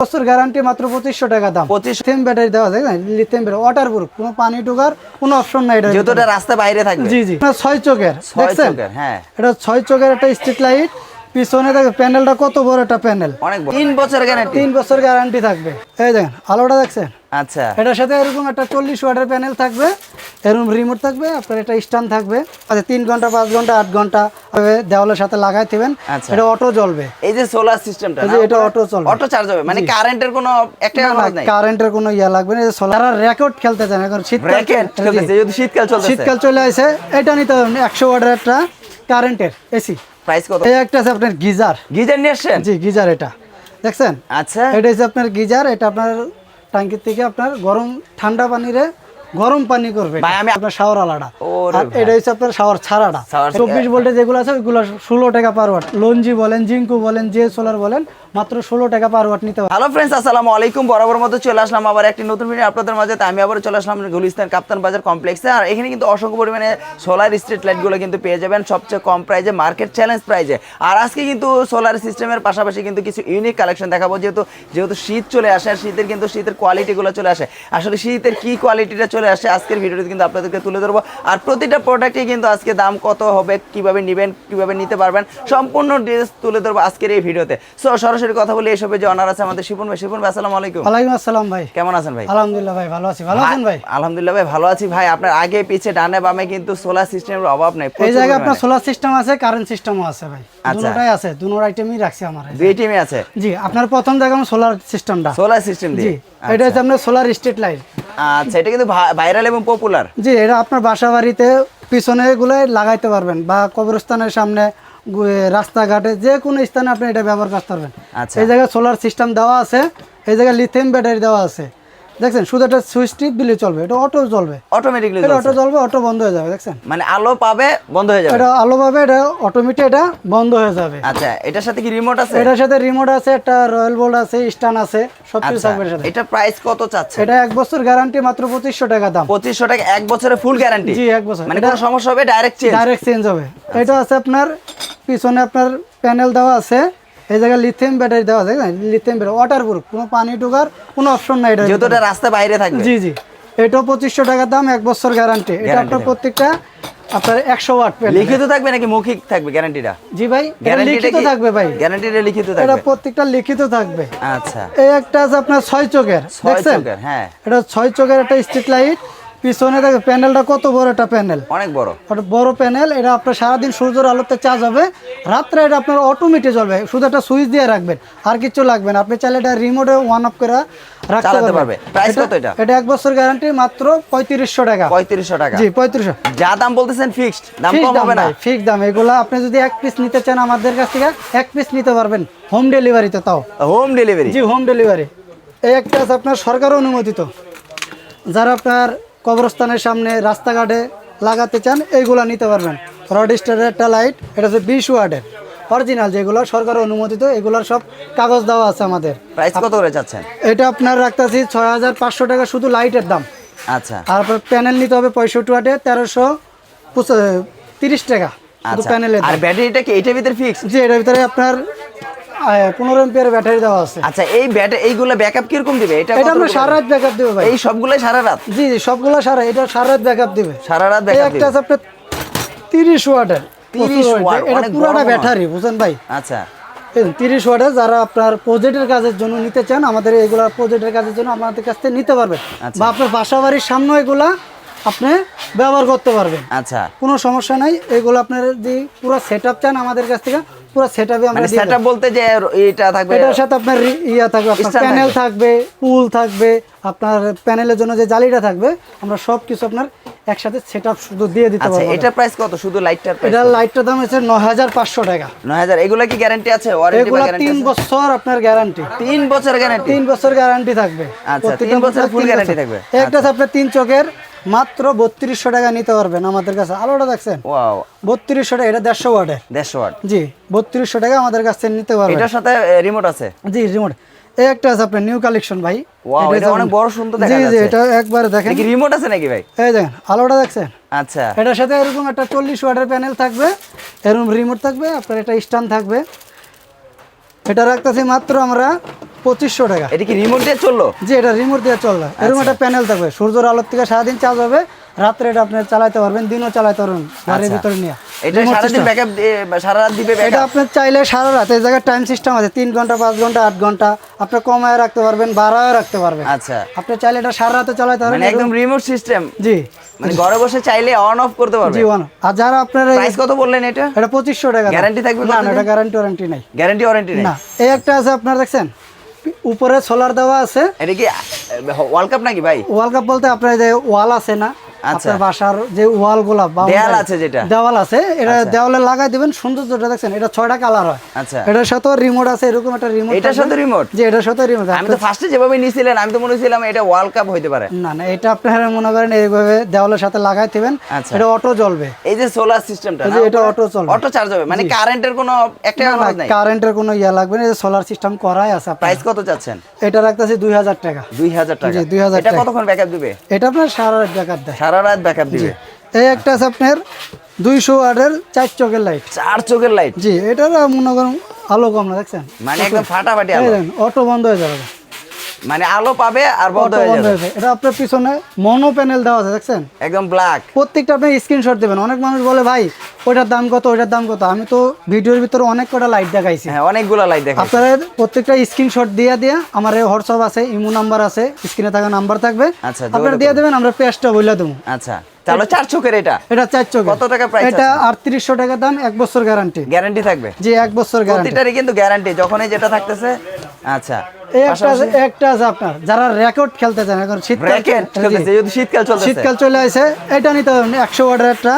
বছর গ্যারান্টি মাত্র পঁচিশশো টাকা দাম। পঁচিশ লিথিয়াম ব্যাটারি দেওয়া যায় লিথিয়াম ব্যাটারি ওয়াটার প্রুফ কোনো পানি ঢোকার কোনো অপশন নাই এটা যেহেতু এটা রাস্তা বাইরে থাকে জি জি। ছয় চোখের দেখছেন? হ্যাঁ। এটা ছয় চোখের একটা স্ট্রিট লাইট পিছনে দেখো প্যানেলটা কত বড় একটা প্যানেল অনেক তিন বছর গ্যারান্টি তিন বছর গ্যারান্টি থাকবে। এই দেখেন আলোটা দেখছেন? আচ্ছা। এটার সাথে এরকম একটা চল্লিশ ওয়াটের প্যানেল থাকবে এরকম রিমোট থাকবে আপনার এটা স্ট্যান্ড থাকবে। আচ্ছা তিন ঘণ্টা পাঁচ ঘণ্টা আট ঘণ্টা দেওয়ালের সাথে লাগাই দিবেন আচ্ছা। এটা অটো জ্বলবে। এই যে সোলার সিস্টেমটা এটা auto চলবে। অটো চার্জ হবে মানে কারেন্টের কোনো একটা নাই? কারেন্টের কোনো ইয়া লাগবে না সোলার রেকর্ড খেলতে চান এখন শীতকাল জি। চলতেছে শীতকাল চলতেছে। শীতকাল চলে আসে এটা নিতে হবে একশো ওয়াটের একটা কারেন্টের এসি প্রাইস কত? এই একটা আছে আপনার গিজার। গিজার নিয়ে আসছেন? জি গিজার এটা। দেখছেন? আচ্ছা। এটা হচ্ছে আপনার গিজার এটা আপনার ট্যাঙ্কির থেকে আপনার গরম ঠান্ডা পানিরে গরম পানি করবে ভাই, আমি- আপনার শাওয়ার আলাদা। আর এটা হচ্ছে আপনার শাওয়ার ছাড়াটা। চব্বিশ ভোল্টে যেগুলো আছে ওইগুলো ষোলো টাকা পার ওয়াট লঞ্জি বলেন জিঙ্কু বলেন যে সোলার বলেন মাত্র ষোলো টাকা পার ওয়াট নিতে হ্যালো ফ্রেন্ডস আসসালামু আলাইকুম। বরাবর মতো চলে আসলাম আবার একটি নতুন ভিডিও আপনাদের মাঝে। তাই আমি আবার চলে আসলাম গুলিস্তান কাপ্তান বাজার কমপ্লেক্সে আর এখানে কিন্তু অসংখ্য পরিমাণে সোলার স্ট্রিট লাইটগুলো কিন্তু পেয়ে যাবেন সবচেয়ে কম প্রাইজে মার্কেট চ্যালেঞ্জ প্রাইজে আর আজকে কিন্তু সোলার সিস্টেমের পাশাপাশি কিন্তু কিছু ইউনিক কালেকশন দেখাবো। যেহেতু যেহেতু শীত চলে আসে আর শীতের কিন্তু শীতের কোয়ালিটিগুলো চলে আসে। আসলে শীতের কি কোয়ালিটিটা চলে আসে আজকের ভিডিওতে কিন্তু আপনাদেরকে তুলে ধরবো। আর প্রতিটা প্রোডাক্টে কিন্তু আজকে দাম কত হবে কীভাবে নেবেন কীভাবে নিতে পারবেন সম্পূর্ণ ড্রেস তুলে ধরবো আজকের এই ভিডিওতে। সো সরাসরি কথা বলি এসবে যে অনার আছে আমাদের শিপন ভাই। শিপন ভাই আসসালামু আলাইকুম। ওয়ালাইকুম আসসালাম ভাই। কেমন আছেন ভাই? আলহামদুলিল্লাহ ভাই ভালো আছি। ভালো আছেন ভাই? আলহামদুলিল্লাহ ভাই ভালো আছি ভাই। আপনার আগে পিছে ডানে বামে কিন্তু সোলার সিস্টেমের অভাব নেই এই জায়গায় আপনার সোলার সিস্টেম আছে কারেন্ট সিস্টেমও আছে ভাই। আচ্ছা। দুটোটাই আছে দুটো আইটেমই রাখছি আমার। এই। দুই টিমে আছে? জি আপনার প্রথম দেখাম সোলার সিস্টেমটা সোলার সিস্টেম দিয়ে? এটা হচ্ছে আপনার সোলার স্ট্রিট লাইট আচ্ছা এটা কিন্তু ভাইরাল এবং পপুলার জি এটা আপনার বাসা বাড়িতে পিছনে এগুলো লাগাইতে পারবেন বা কবরস্থানের সামনে রাস্তাঘাটে যে কোনো স্থানে আপনি এটা ব্যবহার করতে পারবেন। আচ্ছা। এই জায়গায় সোলার সিস্টেম দেওয়া আছে এই জায়গায় লিথিয়াম ব্যাটারি দেওয়া আছে। দেখছেন শুধু একটা সুইচ টিপ দিলে চলবে এটা অটো চলবে অটোমেটিকলি এটা অটো চলবে অটো বন্ধ হয়ে যাবে দেখছেন? মানে আলো পাবে বন্ধ হয়ে যাবে। এটা আলো পাবে এটা অটোমেটিক এটা বন্ধ হয়ে যাবে। আচ্ছা এটার সাথে কি রিমোট আছে? এটার সাথে রিমোট আছে একটা রয়্যাল বোর্ড আছে স্ট্যান্ড আছে সব কিছু আচ্ছা থাকবে এর সাথে। এটা প্রাইস কত চাচ্ছে এটা এক বছর গ্যারান্টি মাত্র পঁচিশশো টাকা দাম। পঁচিশশো টাকা এক বছরের ফুল গ্যারান্টি জি এক বছর। মানে কোনো সমস্যা হবে? ডাইরেক্ট চেঞ্জ ডাইরেক্ট চেঞ্জ হবে। এটা আছে আপনার পিছনে আপনার প্যানেল দেওয়া আছে। এই জায়গায় লিথিয়াম ব্যাটারি দেওয়া আছে লিথিয়াম ব্যাটারি ওয়াটার প্রুফ কোনো পানি ঢোকার কোনো অপশন নাই এটা যেহেতু এটা রাস্তা বাইরে থাকবে? জি জি। এটাও পঁচিশশো টাকার দাম এক বছর গ্যারান্টি এটা আপনার প্রত্যেকটা আপনার একশো ওয়াট প্যানেল লিখিত থাকবে নাকি মৌখিক থাকবে গ্যারান্টিটা জি ভাই লিখিত থাকবে ভাই। গ্যারান্টিটা লিখিত থাকবে? এটা প্রত্যেকটা লিখিত থাকবে। আচ্ছা। এই একটা আছে আপনার ছয় চোখের দেখছেন? চোখের হ্যাঁ। এটা ছয় চোখের একটা স্ট্রিট লাইট পিছনে দেখে প্যানেলটা কত বড় একটা প্যানেল? অনেক বড়। বড় প্যানেল এটা আপনার সারাদিন সূর্যের আলোতে চার্জ হবে। রাত্রে এটা আপনার অটোমেটিক জ্বলবে শুধু একটা সুইচ দিয়ে রাখবেন আর কিছু লাগবে না। আপনি চাইলে এটা রিমোটে ওয়ান অফ করে রাখতে পারবে। Price কত এটা? এটা এক বছর গ্যারান্টি মাত্র পঁয়ত্রিশশো টাকা। পঁয়ত্রিশশো টাকা। জি পঁয়ত্রিশশো। যা দাম বলতেছেন ফিক্সড দাম কম হবে না। ভাই ফিক্স দাম। এগুলো আপনি যদি এক পিস নিতে চান আমাদের কাছ থেকে এক পিস নিতে পারবেন হোম ডেলিভারিতে তাও। হোম ডেলিভারি জি হোম ডেলিভারি এই একটা আছে আপনার সরকার অনুমোদিত। যারা আপনার কবরস্থানের সামনে রাস্তাঘাটে লাগাতে চান এইগুলা নিতে পারবেন। রড স্টারের একটা লাইট এটা হচ্ছে বিশ ওয়ার্ডের অরিজিনাল যেগুলো সরকার অনুমোদিত এগুলোর সব কাগজ দেওয়া আছে আমাদের। প্রাইস কত করে চাচ্ছেন এটা আপনার রাখতেছি ছয় হাজার পাঁচশো টাকা শুধু লাইটের দাম। আচ্ছা। তারপর প্যানেল নিতে হবে পঁয়ষট্টি ওয়াটে তেরোশো তিরিশ টাকা। শুধু আচ্ছা। প্যানেলের আর ব্যাটারিটা কি এইটার ভিতরে ফিক্স জি এটার ভিতরে আপনার পনেরো এমপিয়ার ব্যাটারি দেওয়া আছে। আচ্ছা এই ব্যাটারি এইগুলো ব্যাকআপ কীরকম দিবে? এটা এটা কতটুকু সারা রাত ব্যাকআপ দেবে ভাই। এই সবগুলো সারা রাত? জি জি সবগুলো সারা এটা সারা রাত ব্যাকআপ দিবে। সারা রাত এই ব্যাকআপ একটা আছে আপনার তিরিশ ওয়াটের। 30 ওয়াট, এটা পুরোটা ব্যাটারি বুঝছেন ভাই? আচ্ছা। তিরিশ ওয়াটের যারা আপনার প্রজেক্টের কাজের জন্য নিতে চান আমাদের এগুলা প্রজেক্টের কাজের জন্য আমাদের কাছ থেকে নিতে পারবেন আচ্ছা। বা আপনার বাসা বাড়ির সামনে এগুলা আপনি ব্যবহার করতে পারবেন। আচ্ছা। কোনো সমস্যা নাই। এগুলো আপনার যদি পুরো সেট আপ চান আমাদের কাছ থেকে পুরো সেট আপে আমরা মানে সেটআপ বলতে যে এটা থাকবে এটার সাথে আপনার ইয়া থাকবে আপনার প্যানেল থাকবে। পুল থাকবে আপনার প্যানেলের জন্য যে জালিটা থাকবে আমরা সব কিছু আপনার একসাথে সেট আপ শুধু দিয়ে দিতে আচ্ছা এটা প্রাইস কত? শুধু লাইটটার প্রাইস এটার লাইটটার দাম হচ্ছে নয় হাজার পাঁচশো টাকা। 9000 এগুলা কি গ্যারান্টি আছে? ওয়ারেন্টি বা এগুলো গ্যারান্টি তিন বছর আপনার গ্যারান্টি তিন বছর গ্যারান্টি তিন বছর গ্যারান্টি থাকবে। আচ্ছা, প্রত্যেকটা তিন বছরের মোটর full তিন guarantee বছর। থাকবে। একটা আপনার তিন চোখের মাত্র বত্রিশশো টাকা নিতে পারবেন আমাদের কাছে। আলোটা দেখছেন? ওয়াও। বত্রিশশো টাকা এটা দেড়শো ওয়াটের 150 ওয়াট। জি বত্রিশশো টাকা আমাদের কাছ নিতে পারবেন। এটার সাথে রিমোট আছে? জি রিমোট এই একটা আছে আপনার নিউ কালেকশন ভাই। Wow, এটা অনেক বড় সুন্দর দেখা জি জি এটা একবার দেখেন। কি রিমোট আছে নাকি ভাই? এই দেখেন আলোটা দেখছেন? আচ্ছা। এটার সাথে এরকম একটা চল্লিশ ওয়াটের প্যানেল থাকবে। এরকম রিমোট থাকবে আপনার একটা স্ট্যান্ড থাকবে। এটা রাখতেছি মাত্র আমরা পঁচিশশো টাকা। এটা কি রিমোট দিয়ে চলল? জি এটা রিমোট দিয়ে চলল। এরকম আচ্ছা। একটা প্যানেল থাকবে। সূর্যের আলোর থেকে সারাদিন চার্জ হবে। রাত্রে এটা আপনি চালাতে পারবেন দিনও চালাতে পারবেন। গাড়ির আচ্ছা। ভিতরে নিয়ে। এটা সারাদিন ব্যাকআপ সারা রাত দিবে এটা আপনি চাইলে সারা রাত এই জায়গায় টাইম সিস্টেম আছে তিন ঘণ্টা পাঁচ ঘণ্টা আট ঘণ্টা। আপনি কমায় রাখতে পারবেন বাড়ায় রাখতে পারবেন। আচ্ছা। আপনি চাইলে এটা সারা রাতে চালাতে পারবেন মানে একদম রিমোট সিস্টেম জি। মানে ঘরে বসে চাইলে অন অফ করতে পারবে? জি ওয়ান আর যারা আপনার প্রাইস কত বললেন এটা? টাকা। থাকবে না? এটা গ্যারান্টি ওয়ারেন্টি নাই। গ্যারান্টি ওয়ারেন্টি নেই? না এই একটা আছে আপনার দেখছেন? উপরে সোলার দেওয়া আছে। এটা কি ওয়ার্ল্ড কাপ নাকি ভাই? ওয়াল কাপ বলতে আপনার যে ওয়াল আছে না। আপনার বাসার যে ওয়ালগুলা দেয়াল আছে যেটা? দেওয়াল আছে এটা দেওয়ালে লাগাই দিবেন সৌন্দর্যটা দেখছেন এটা ছয়টা কালার হয়। আচ্ছা। এটার সাথে রিমোট আছে এরকম একটা রিমোট এটার সাথে রিমোট যে এটার সাথে রিমোট আমি তো ফার্স্টে যেভাবে নিয়েছিলেন আমি তো মনে এটা ওয়ার্ল্ড কাপ হইতে পারে। না না এটা আপনারা মনে করেন এইভাবে দেওয়ালের সাথে লাগাই দিবেন আচ্ছা। এটা অটো জ্বলবে। এই যে সোলার সিস্টেমটা এটা auto চলবে। অটো চার্জ হবে মানে কারেন্টের কোনো একটা খরচ নাই? কারেন্টের কোনো ইয়া লাগবে না সোলার সিস্টেম করাই আছে প্রাইস কত চাচ্ছেন? এটা রাখতেছি দুই হাজার টাকা। দুই হাজার টাকা। জি, 2000 এটা টাকা। কতক্ষণ ব্যাকআপ দিবে? এটা আপনার সারা রাত ব্যাকআপ দেয়। সারা রাত ব্যাকআপ দিবে। এই একটা আছে আপনার দুইশো ওয়াটের চার চোখের লাইট চার চোখের লাইট জি এটার মনে করেন আলো কম না দেখছেন? মানে একদম ফাটাফাটি আলো। অটো বন্ধ হয়ে যাবে। মানে আলো পাবে আর বন্ধ হয়ে যাবে। এটা আপনার পিছনে মনো প্যানেল দেওয়া আছে দেখছেন? একদম ব্ল্যাক প্রত্যেকটা আপনি স্ক্রিনশট দেবেন। অনেক মানুষ বলে ভাই ওইটার দাম কত ওইটার দাম কত? আমি তো ভিডিওর ভিতরে অনেক কটা লাইট দেখাইছি। হ্যাঁ অনেকগুলো লাইট দেখা আপনারা প্রত্যেকটা স্ক্রিনশট দিয়ে দিয়ে আমার এই হোয়াটসঅ্যাপ আছে ইমো নাম্বার আছে স্ক্রিনে থাকা নাম্বার থাকবে। আচ্ছা, আপনারা যোগাযোগ দিয়ে দেবেন আমরা পেজটা বলে দেবো। আচ্ছা তাহলে চার চোখের এটা? এটা চার চোখ কত টাকা price এটা আটত্রিশশো টাকা দাম এক বছর গ্যারান্টি গ্যারান্টি থাকবে? জি এক বছর গ্যারান্টি প্রতিটারই কিন্তু গ্যারান্টি যখনই যেটা থাকতেছে। আচ্ছা একটা আছে আপনার যারা রেকর্ড খেলতে চান এখন শীতকাল যেহেতু শীতকাল শীতকাল চলে আসে এটা নিতে পারবেন একশো ওয়াটের একটা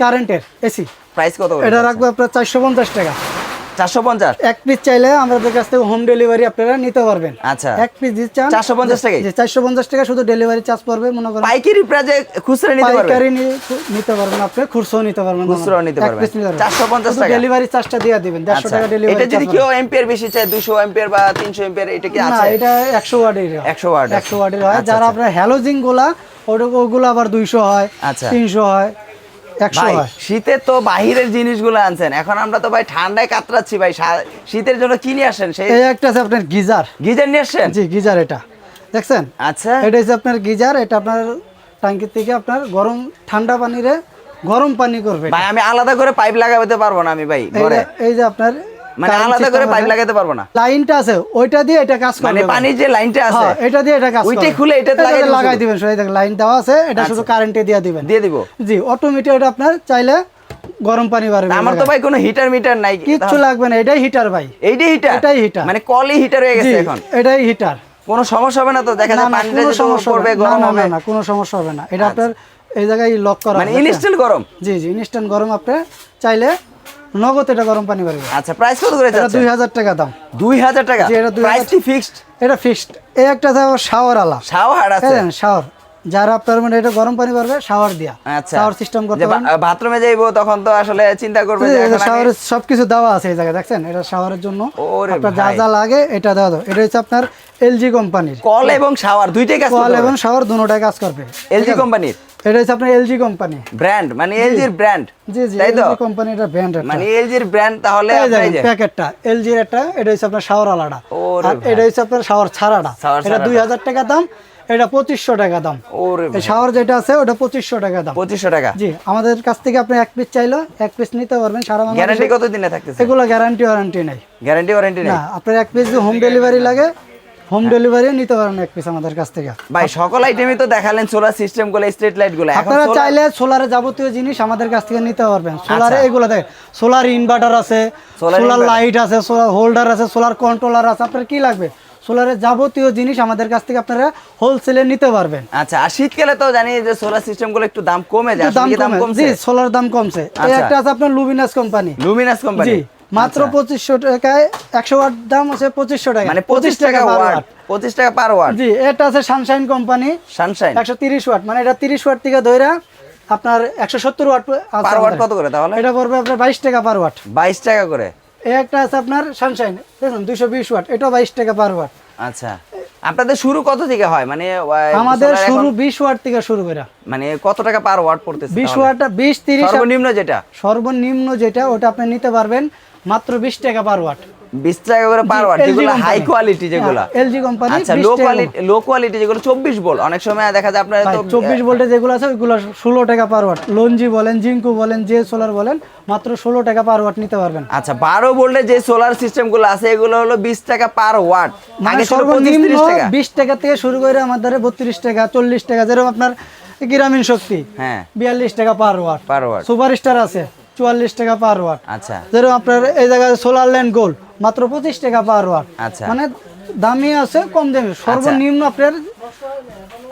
কারেন্টের এসি প্রাইস কত এটা রাখব আপনার চারশো পঞ্চাশ টাকা। চারশো পঞ্চাশ? এক পিস চাইলে আমাদের কাছ থেকে হোম ডেলিভারি আপনারা নিতে পারবেন। আচ্ছা। এক পিস দিচ্ছেন 450 টাকায়? চারশো পঞ্চাশ টাকা শুধু ডেলিভারি চার্জ পড়বে মনে করেন। পাইকারি প্রাইজে খুচরা নিতে পারবে পাইকারি নিতে পারবেন আপনি খুচরো নিতে পারবেন। খুচরো নিতে পারবেন। 450 টাকা। ডেলিভারি চার্জটা দিয়ে দিবেন দেড়শো আচ্ছা। টাকা ডেলিভারি এটা যদি কেউ এম্পিয়ার বেশি চায় দুশো এম্পিয়ার বা তিনশো এম্পিয়ার এটা কি আছে? এটা একশো ওয়াটের 100 ওয়াট একশো ওয়াটের হয়। আচ্ছা, যারা আচ্ছা। আপনার হ্যালোজিংগুলা ওটা ওগুলো আবার দুইশো হয়। তিনশো হয় একশো ভাই শীতের তো বাহিরের জিনিসগুলো আনছেন। এখন আমরা তো ভাই ঠান্ডায় কাতরাচ্ছি ভাই। শীতের জন্য কি নিয়ে আসেন? সেই এই একটা আছে আপনার গিজার। গিজার নিয়ে আসছেন জি গিজার এটা। দেখছেন? আচ্ছা। এটা হচ্ছে আপনার গিজার এটা আপনার ট্যাঙ্কির থেকে আপনার গরম ঠান্ডা পানিরে গরম পানি করবে ভাই আমি আলাদা করে পাইপ লাগাতে পারব না আমি ভাই এই যে আপনার মানে আলাদা করে পাইপ লাগাতে পারব না। লাইনটা আছে ওইটা দিয়ে এটা কাজ করবে মানে পানির যে লাইনটা আছে হ্যাঁ, এটা দিয়ে এটা কাজ ওইটাই খুলে এটাতে লাগাই লাগাই দিবেন সেই দেখেন লাইন দেওয়া আছে এটা শুধু কারেন্টে দিয়ে দিবেন। দিয়ে দিব। জি অটোমেটিক এটা আপনার চাইলে গরম পানি বাড়বে আমার তো ভাই কোনো হিটার মিটার নাই। কিচ্ছু লাগবে না এটাই হিটার ভাই। এইটাই হিটার এটাই heater। মানে কলই হিটার হয়ে গেছে এখন? এটাই হিটার কোনো সমস্যা হবে না তো? দেখা যায় পানিটা কোনো সমস্যা হবে গরম হবে। না কোনো সমস্যা হবে না। এটা আপনার এই জায়গায় লক করা মানে আছে? ইনস্টল গরম? জি জি ইনস্ট্যান্ট গরম আপনি চাইলে নগদ এটা গরম পানি আচ্ছা প্রাইস কত করে এটা যাচ্ছে? দুই হাজার টাকা দাম। দুই হাজার টাকা? জি, এটা প্রাইস কি ফিক্সড এটা ফিক্সড এই একটা শাওয়ার আলা শাওয়ার আছে? শাওয়ার। যারা আপনার মানে এটা গরম পানি পারবে শাওয়ার দিয়া। আচ্ছা। শাওয়ার সিস্টেম করতে বাথরুমে যাইবো তখন তো আসলে চিন্তা করবে যে এখন সবকিছু দেওয়া আছে এই জায়গায় দেখছেন? এটা শাওয়ারের জন্য। আপনার যা যা লাগে এটা দেওয়া দাও এটা হচ্ছে আপনার এলজি কোম্পানির। কল এবং শাওয়ার দুইটাই কাজ কল এবং শাওয়ার দুটোটাই কাজ করবে। এলজি কোম্পানির? এটা হচ্ছে আপনার এলজি কোম্পানি ব্র্যান্ড মানে এলজির ব্র্যান্ড জি জি তাই তো? এলজি কোম্পানি এটা ব্র্যান্ড মানে এলজির ব্র্যান্ড তাহলে প্যাকেটটা। এলজির একটা এটা হচ্ছে আপনার শাওয়ার আলাদা। আর এটা হচ্ছে আপনার শাওয়ার ছাড়াটা। এটা ছাড়াটা। দুই হাজার টাকা দাম এটা পঁচিশশো টাকা দাম। শাওয়ার যেটা আছে ওটা পঁচিশশো টাকা দাম। পঁচিশশো টাকা? জি আমাদের কাছ থেকে আপনি এক পিস চাইলো এক পিস নিতে পারবেন সারা। গ্যারান্টি কত দিনে থাকতেছে? এগুলো গ্যারান্টি ওয়ারেন্টি নেই। গ্যারান্টি ওয়ারেন্টি নেই? না আপনার এক পিস হোম ডেলিভারি লাগে হোম ডেলিভারিও নিতে পারেন এক পিস আমাদের কাছ থেকে। ভাই সকল আইটেমই তো দেখালেন সোলার সিস্টেমগুলো স্ট্রিট লাইটগুলো। আপনারা চাইলে সোলারে যাবতীয় জিনিস আমাদের কাছ থেকে নিতে পারবেন। সোলারে আচ্ছা। এগুলো দেখ সোলার ইনভার্টার আছে সোলার লাইট আছে সোলার হোল্ডার আছে সোলার কন্ট্রোলার আছে আপনার কি লাগবে? সোলারের যাবতীয় জিনিস আমাদের কাছ থেকে আপনারা হোলসেলে নিতে পারবেন। আচ্ছা আর শীতকালে তো জানি যে সোলার সিস্টেমগুলো একটু দাম কমে যায় দাম কমছে। জি সোলার দাম কমছে। একটা আছে আপনার লুমিনাস কোম্পানি লুমিনাস কোম্পানি মাত্র পঁচিশশো টাকায় একশো ওয়াট দাম আছে পঁচিশশো টাকা। মানে পঁচিশ টাকা ওয়াট। পঁচিশ টাকা পার ওয়াট জি এটা আছে সানশাইন কোম্পানি সানশাইন একশো তিরিশ ওয়াট। মানে এটা তিরিশ ওয়াট থেকে ধৈরা আপনার একশো সত্তর ওয়াট পার ওয়াট কত করে তাহলে? এটা পড়বে আপনার বাইশ টাকা পার ওয়াট বাইশ টাকা করে। একটা আছে আপনার সানশাইন দেখুন দুশো বিশ ওয়াট। এটাও বাইশ টাকা পার ওয়াট আচ্ছা। আপনাদের শুরু কত থেকে হয়? মানে আমাদের শুরু এখন- বিশ ওয়াট থেকে শুরু করে। মানে কত টাকা পার ওয়াট পড়তেছে বিশ তাহলে? ওয়াট বিশ তিরিশ সর্বনিম্ন যেটা? সর্বনিম্ন যেটা ওটা আপনি নিতে পারবেন মাত্র বিশ টাকা পার ওয়াট বিশ টাকা করে পার ওয়াট যেগুলো হাই কোয়ালিটি যেগুলো। হ্যাঁ, আচ্ছা লো কোয়ালিটি লো কোয়ালিটি যেগুলো চব্বিশ ভোল্ট অনেক সময় দেখা যায় আপনার তো চব্বিশ ভোল্টে যেগুলো আছে ওইগুলো ষোলো টাকা পার ওয়াট লঞ্জি বলেন জিঙ্কু বলেন সোলার বলেন মাত্র ষোলো টাকা পার ওয়াট নিতে পারবেন। আচ্ছা যে সোলার আছে এগুলো হলো বিশ টাকা পার ওয়াট মানে আগে ছিল সর্বনিম্ন তিরিশ টাকা। থেকে শুরু করে আমাদের বত্রিশ টাকা চল্লিশ টাকা যেরকম আপনার গ্রামীণ শক্তি হ্যাঁ। বিয়াল্লিশ টাকা per watt per watt super star আছে চুয়াল্লিশ টাকা পার ওয়াট আচ্ছা। যেরকম আপনার এই জায়গায় সোলার ল্যান্ড গোল্ড মাত্র পঁচিশ টাকা পার ওয়াট আচ্ছা। মানে দামি আছে কম দামি সর্বনিম্ন আপনার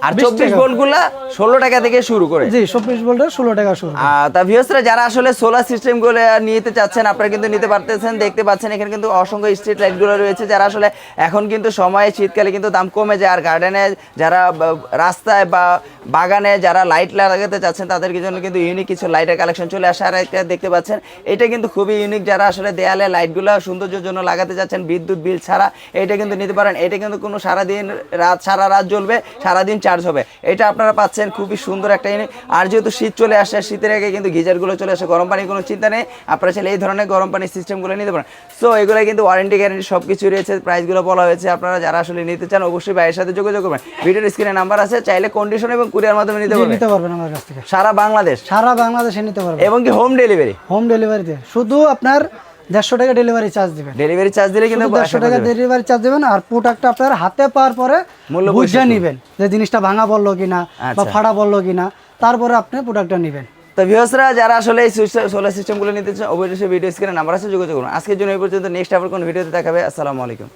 আর 20 চব্বিশ। ভোল্টগুলা ষোলো টাকা থেকে শুরু করে। জি চব্বিশ ভোল্টের ষোলো টাকা শুরু তা ভিউসরা যারা আসলে সোলার সিস্টেমগুলো নিতে চাচ্ছেন আপনারা কিন্তু নিতে পারতেছেন দেখতে পাচ্ছেন এখানে কিন্তু অসংখ্য স্ট্রিট লাইটগুলো রয়েছে যারা আসলে এখন কিন্তু সময়ে শীতকালে কিন্তু দাম কমে যায় আর গার্ডেনে যারা রাস্তায় বা বাগানে যারা লাইট লাগাতে চাচ্ছেন তাদের জন্য কিন্তু ইউনিক কিছু লাইটের কালেকশন চলে আসে। আর একটা দেখতে পাচ্ছেন এটা কিন্তু খুবই ইউনিক যারা আসলে দেয়ালে লাইটগুলো সৌন্দর্যের জন্য লাগাতে চাচ্ছেন বিদ্যুৎ বিল ছাড়া এটা কিন্তু নিতে পারেন। এটা কিন্তু কোনো সারাদিন রাত সারা রাত জ্বলবে সারাদিন চার্জ হবে। এটা আপনারা পাচ্ছেন খুবই সুন্দর একটা আর যেহেতু শীত চলে আসে শীতের আগে কিন্তু গিজারগুলো চলে আসে গরম পানির কোনো চিন্তা নেই। আপনারা চাইলে এই ধরনের গরম পানির সিস্টেমগুলো নিতে পারেন। সো এগুলো কিন্তু ওয়ারেন্টি গ্যারেন্টি সব কিছু রয়েছে প্রাইসগুলো বলা হয়েছে। আপনারা যারা আসলে নিতে চান অবশ্যই ভাইয়ের সাথে যোগাযোগ করবেন। ভিডিওর স্ক্রিনে নাম্বার আছে চাইলে কন্ডিশন এবং কুরিয়ার মাধ্যমে নিতে পারবেন। নিতে পারবেন আমার কাছ থেকে। সারা বাংলাদেশ। সারা বাংলাদেশে নিতে পারবেন। এবং কি হোম ডেলিভারি হোম ডেলিভারিতে শুধু আপনার দেড়শো টাকা ডেলিভারি চার্জ দিবেন। ডেলিভারি চার্জ দিলে কিন্তু দেড়শো টাকা ডেলিভারি চার্জ দিবেন আর প্রোডাক্টটা আপনার হাতে পাওয়ার পরে বুঝে নেবেন যে জিনিসটা ভাঙা বলল কিনা বা আচ্ছা। ফাড়া বলল কিনা তারপরে আপনি প্রোডাক্টটা নেবেন। তো ভিউসরা যারা আসলে এই সোলার সিস্টেমগুলো নিতে চান অবশ্যই ভিডিও স্ক্রিনে নাম্বার আছে যোগাযোগ করুন। আজকের জন্য এই পর্যন্ত। নেক্সট আবার কোন ভিডিওতে দেখাবে। আসসালামু আলাইকুম।